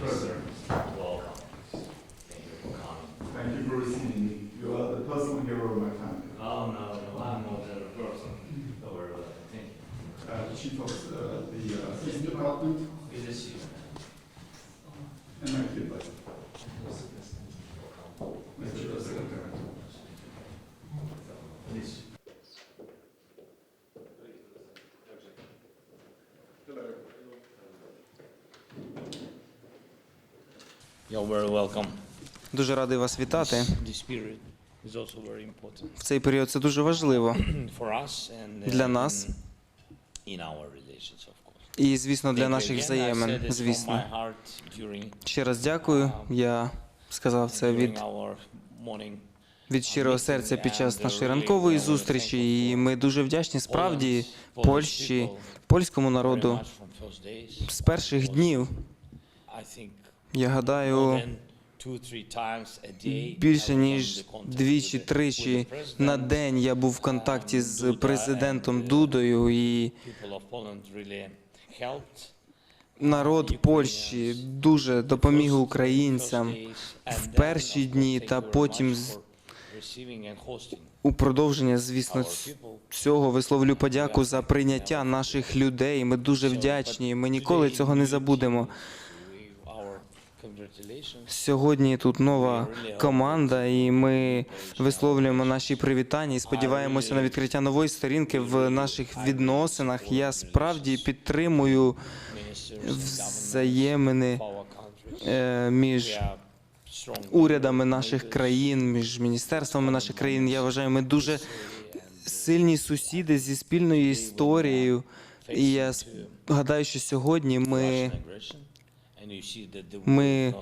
President. Thank you for coming. thank you for receiving me. You are the personal hero of my family. Oh, no, no, I'm not that person. Don't worry about it. Thank you. Uh, the chief of uh, the uh, department Good to see you. You're very welcome. Дуже радий вас вітати. This period is also very important В цей період це дуже важливо for us and uh, Для нас. in, in our relations, of course. і, звісно, для наших взаємин. Звісно, ще раз дякую. Я сказав це від, від щирого серця під час нашої ранкової зустрічі. І ми дуже вдячні справді Польщі, польському народу з перших днів. Я гадаю, більше ніж on the contact двічі, with the- тричі на день я був в контакті з президентом uh, Дудою і народ Польщі дуже допоміг українцям в перші дні та потім з- у продовження, звісно, цього висловлю подяку за прийняття наших людей. Ми дуже вдячні. Ми ніколи цього не забудемо. Сьогодні тут нова команда, і ми висловлюємо наші привітання і сподіваємося на відкриття нової сторінки в наших відносинах. Я справді підтримую взаємини е, між урядами наших країн, між міністерствами наших країн. Я вважаю, ми дуже сильні сусіди зі спільною історією. І я гадаю, що сьогодні ми ми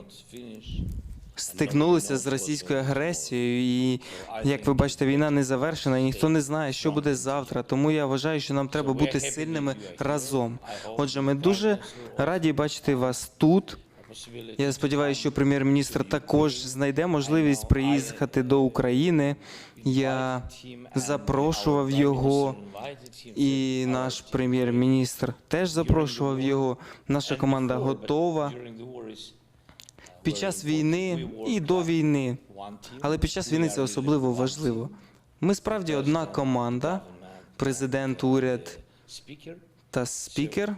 стикнулися з російською агресією, і як ви бачите, війна не завершена, і ніхто не знає, що буде завтра. Тому я вважаю, що нам треба бути сильними разом. Отже, ми дуже раді бачити вас тут. Я сподіваюся, що прем'єр-міністр також знайде можливість приїхати до України. Я запрошував його, і наш прем'єр-міністр теж запрошував його. Наша команда готова під час війни і до війни. Але під час війни це особливо важливо. Ми справді одна команда, президент, уряд та спікер.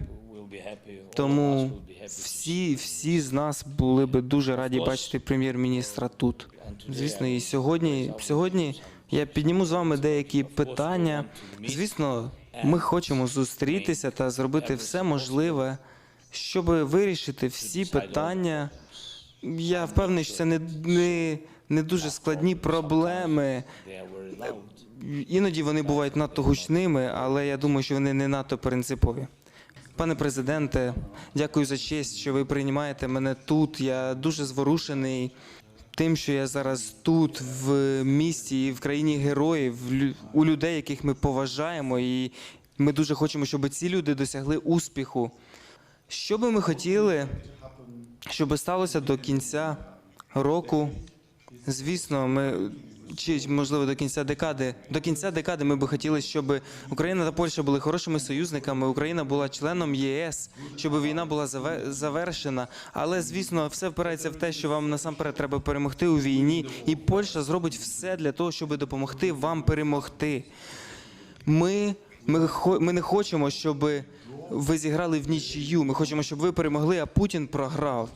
Тому всі, всі з нас були би дуже раді бачити прем'єр-міністра тут. Звісно, і сьогодні, сьогодні я підніму з вами деякі питання. Звісно, ми хочемо зустрітися та зробити все можливе, щоб вирішити всі питання. Я впевнений, що це не, не, не дуже складні проблеми. Іноді вони бувають надто гучними, але я думаю, що вони не надто принципові. Пане президенте, дякую за честь, що ви приймаєте мене тут. Я дуже зворушений тим, що я зараз тут, в місті і в країні героїв, у людей, яких ми поважаємо, і ми дуже хочемо, щоб ці люди досягли успіху. Що би ми хотіли, щоб сталося до кінця року? Звісно, ми чи можливо до кінця декади. До кінця декади ми би хотіли, щоб Україна та Польща були хорошими союзниками. Україна була членом ЄС, щоб війна була заве- завершена. Але звісно, все впирається в те, що вам насамперед треба перемогти у війні, і Польща зробить все для того, щоб допомогти вам перемогти. Ми, ми, ми не хочемо, щоб ви зіграли в нічию. Ми хочемо, щоб ви перемогли, а Путін програв.